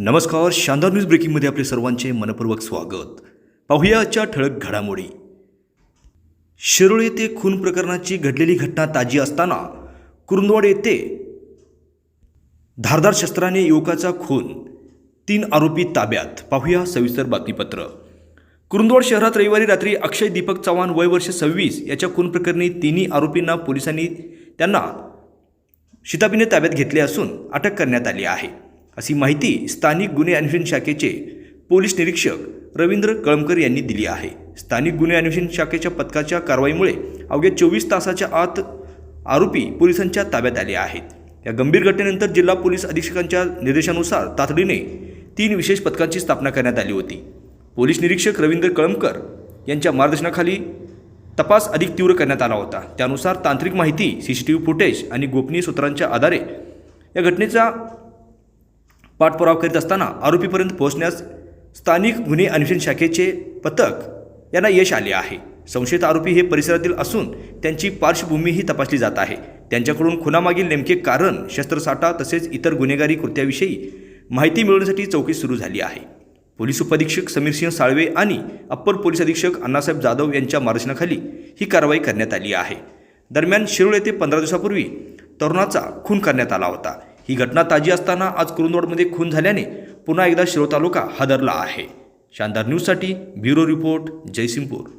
नमस्कार शानदार न्यूज ब्रेकिंगमध्ये आपले सर्वांचे मनपूर्वक स्वागत. पाहूया आजच्या ठळक घडामोडी. शिरोळ येथे खून प्रकरणाची घडलेली घटना ताजी असताना कुरुंदवाड येथे धारदार शस्त्राने युवकाचा खून तीन आरोपी ताब्यात. पाहूया सविस्तर बातमीपत्र. कुरुंदवाड शहरात रविवारी रात्री अक्षय दीपक चव्हाण वय वर्ष सव्वीस याच्या खून प्रकरणी तिन्ही आरोपींना पोलिसांनी त्यांना शिताबीने ताब्यात घेतले असून अटक करण्यात आली आहे. अशी माहिती स्थानिक गुन्हे अन्वेषण शाखेचे पोलीस निरीक्षक रवींद्र कळमकर यांनी दिली आहे. स्थानिक गुन्हे अन्वेषण शाखेच्या पथकाच्या कारवाईमुळे अवघ्या चोवीस तासाच्या आत आरोपी पोलिसांच्या ताब्यात आले आहेत. या गंभीर घटनेनंतर जिल्हा पोलीस अधीक्षकांच्या निर्देशानुसार तातडीने तीन विशेष पथकांची स्थापना करण्यात आली होती. पोलीस निरीक्षक रवींद्र कळमकर यांच्या मार्गदर्शनाखाली तपास अधिक तीव्र करण्यात आला होता. त्यानुसार तांत्रिक माहिती C C T V footage आणि गोपनीय सूत्रांच्या आधारे या घटनेचा पाठपुरावा करीत असताना आरोपीपर्यंत पोहोचण्यास स्थानिक गुन्हे अन्वेषण शाखेचे पथक यांना यश आले आहे. संशयित आरोपी हे परिसरातील असून त्यांची पार्श्वभूमीही तपासली जात आहे. त्यांच्याकडून खुनामागील नेमके कारण शस्त्रसाठा तसेच इतर गुन्हेगारी कृत्याविषयी माहिती मिळवण्यासाठी चौकशी सुरू झाली आहे. पोलीस उपअधीक्षक समीरसिंह साळवे आणि अप्पर पोलीस अधीक्षक अण्णासाहेब जाधव यांच्या मार्गदर्शनाखाली ही कारवाई करण्यात आली आहे. दरम्यान शिरोळ येथे पंधरा दिवसापूर्वी तरुणाचा खून करण्यात आला होता. ही घटना ताजी असताना आज कुरुंदवाडमध्ये खून झाल्याने पुन्हा एकदा शिरोळ तालुका हादरला आहे. शानदार न्यूजसाठी ब्युरो रिपोर्ट जयसिंगपूर.